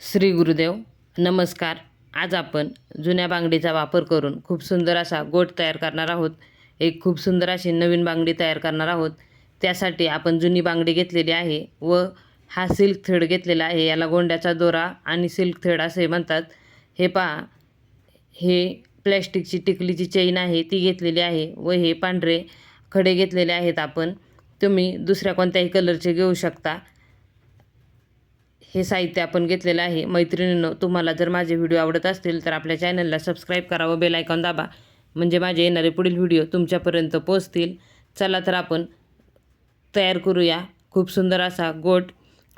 श्री गुरुदेव नमस्कार. आज आपण जुन्या बांगडीचा वापर करून खूप सुंदर असा गोट तयार करणार आहोत. एक खूप सुंदर अशी नवीन बांगडी तयार करणार आहोत. त्यासाठी आपण जुनी बांगडी घेतलेली आहे व हा सिल्क थ्रेड घेतलेला आहे. याला गोंड्याचा दोरा आणि सिल्क थ्रेड असे म्हणतात. हे पहा हे प्लॅस्टिकची टिकलीची चेन आहे ती घेतलेली आहे व हे पांढरे खडे घेतलेले आहेत आपण. तुम्ही दुसऱ्या कोणत्याही कलरचे घेऊ शकता. हे साहित्य आपण घेतलेलं आहे. मैत्रिणींनो तुम्हाला जर माझे व्हिडिओ आवडत असतील तर आपल्या चॅनलला सबस्क्राईब करा व बेल आयकॉन दाबा. म्हणजे माझे येणारे पुढील व्हिडिओ तुमच्यापर्यंत पोचतील चला तर आपण तयार करूया. खूप सुंदर असा गोट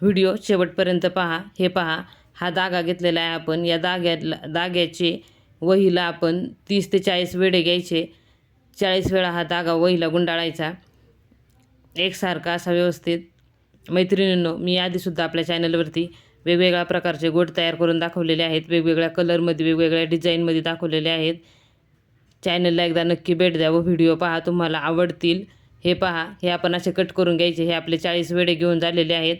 व्हिडिओ शेवटपर्यंत पहा. हे पहा हा धागा घेतलेला आहे आपण. या धाग्याला धाग्याचे वहीला आपण तीस ते चाळीस वेळे घ्यायचे. चाळीस वेळा हा धागा वहीला गुंडाळायचा. एकसारखा असा व्यवस्थित मैत्रिणींनो मी आधीसुद्धा आपल्या चॅनलवरती वेगवेगळ्या प्रकारचे गोट तयार करून दाखवलेले आहेत. वेगवेगळ्या कलरमध्ये वेगवेगळ्या डिझाईनमध्ये दाखवलेले आहेत. चॅनलला एकदा नक्की भेट द्या व व्हिडिओ पहा तुम्हाला आवडतील. हे पहा हे आपण असे कट करून घ्यायचे. हे आपले चाळीस वेळे घेऊन झालेले आहेत.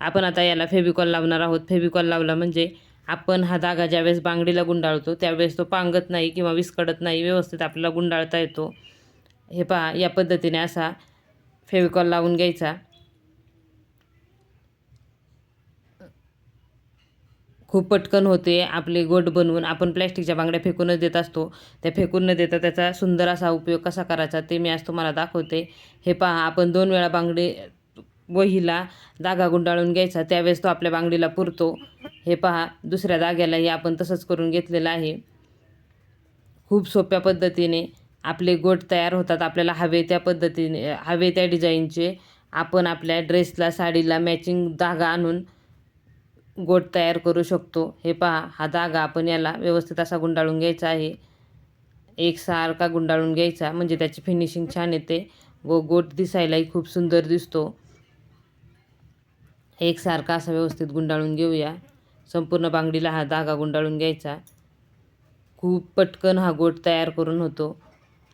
आपण आता याला फेबिकॉल लावणार आहोत. फेबिकॉल लावला म्हणजे आपण हा धागा ज्यावेळेस बांगडीला गुंडाळतो त्यावेळेस तो पांगत नाही किंवा विस्कडत नाही व्यवस्थित आपल्याला गुंडाळता येतो. हे पहा या पद्धतीने असा फेविकॉल लावून घ्यायचा. खूप पटकन होते आपले गोट बनवून. आपण प्लॅस्टिकच्या बांगड्या फेकूनच देत असतो. त्या फेकून न देता त्याचा सुंदर असा उपयोग कसा करायचा ते मी आज तुम्हाला दाखवते. हे पहा आपण दोन वेळा बांगडी वहीला धागा गुंडाळून घ्यायचा. त्यावेळेस तो आपल्या बांगडीला पुरतो. हे पहा दुसऱ्या धाग्यालाही आपण तसंच करून घेतलेलं आहे. खूप सोप्या पद्धतीने आपले गोट तयार होतात. आपल्याला हवे त्या पद्धतीने हवे त्या डिझाईनचे. आपण आपल्या ड्रेसला साडीला मॅचिंग धागा आणून गोट तयार करू शकतो. हे पहा हा धागा आपण याला व्यवस्थित असा गुंडाळून घ्यायचा आहे. एकसारखा गुंडाळून घ्यायचा म्हणजे त्याची फिनिशिंग छान येते. व गोट दिसायलाही खूप सुंदर दिसतो. एकसारखा असा व्यवस्थित गुंडाळून घेऊया. संपूर्ण बांगडीला हा धागा गुंडाळून घ्यायचा. खूप पटकन हा गोट तयार करून होतो.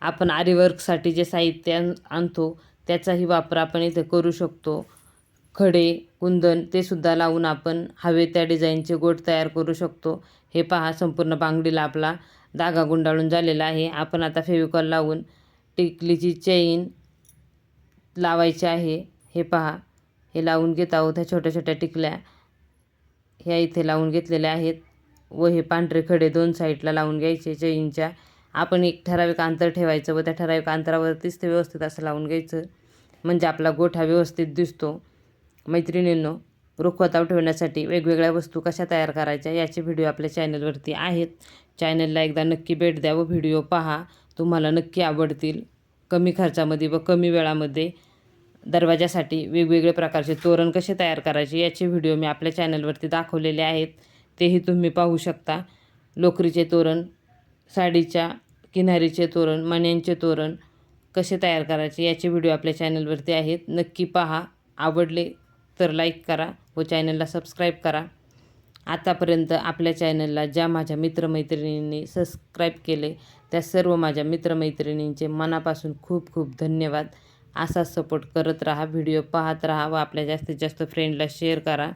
आपण आरीवर्कसाठी जे साहित्य आणतो त्याचाही वापर आपण इथे करू शकतो. खडे कुंदन ते सुद्धा लावून आपण हवे त्या डिझाईनचे गोट तयार करू शकतो. हे पहा संपूर्ण बांगडीला आपला धागा गुंडाळून झालेला आहे. आपण आता फेविकॉल लावून टिकलीची चेन लावायची आहे. हे पहा हे लावून घेत आहोत. ह्या छोट्या छोट्या टिकल्या ह्या इथे लावून घेतलेल्या आहेत व हे पांढरे खडे दोन साईडला लावून घ्यायचे चेनच्या. आपण एक ठराविक अंतर ठेवायचं व त्या ठराविक अंतरावरतीच ते व्यवस्थित असं लावून घ्यायचं. म्हणजे आपला गोठा व्यवस्थित दिसतो. मैत्रिणींनो रुखवताव ठेवण्यासाठी वेगवेगळ्या वस्तू कशा तयार करायच्या याचे व्हिडिओ आपल्या चॅनलवरती आहेत. चॅनलला एकदा नक्की भेट द्या व व्हिडिओ पहा. तुम्हाला नक्की आवडतील. कमी खर्चामध्ये व कमी वेळामध्ये दरवाजासाठी वेगवेगळे प्रकारचे तोरण कसे तयार करायचे याचे व्हिडिओ मी आपल्या चॅनलवरती दाखवलेले आहेत. तेही तुम्ही पाहू शकता. लोकरीचे तोरण साडीच्या किनारीचे तोरण मण्यांचे तोरण कसे तयार करायचे याचे व्हिडिओ आपल्या चॅनलवरती आहेत. नक्की पहा. आवडले तर लाईक करा व चॅनलला सबस्क्राईब करा. आतापर्यंत आपल्या चॅनलला ज्या माझ्या मित्रमैत्रिणींनी सबस्क्राईब केले त्या सर्व माझ्या मित्रमैत्रिणींचे मनापासून खूप खूप धन्यवाद. असा सपोर्ट करत राहा व्हिडिओ पाहत राहा व आपल्या जास्तीत जास्त फ्रेंडला शेअर करा.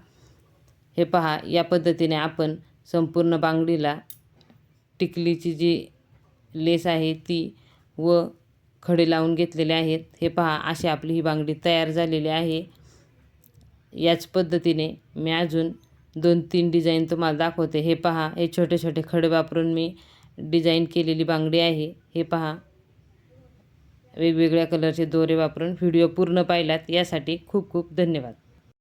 हे पहा या पद्धतीने आपण संपूर्ण बांगडीला टिकलीची जी लेस आहे ती व खडे लावून घेतलेले आहेत. हे पहा अशी आपली ही बांगडी तयार झालेली आहे. याच पद्धतीने मी अजून दोन तीन डिझाईन तुम्हाला दाखवते. हे पहा हे छोटे छोटे खडे वापरून मी डिझाईन केलेली बांगडी आहे. हे पहा वेगवेगळ्या कलरचे दोरे वापरून व्हिडिओ पूर्ण पाहिलात. यासाठी खूप खूप धन्यवाद.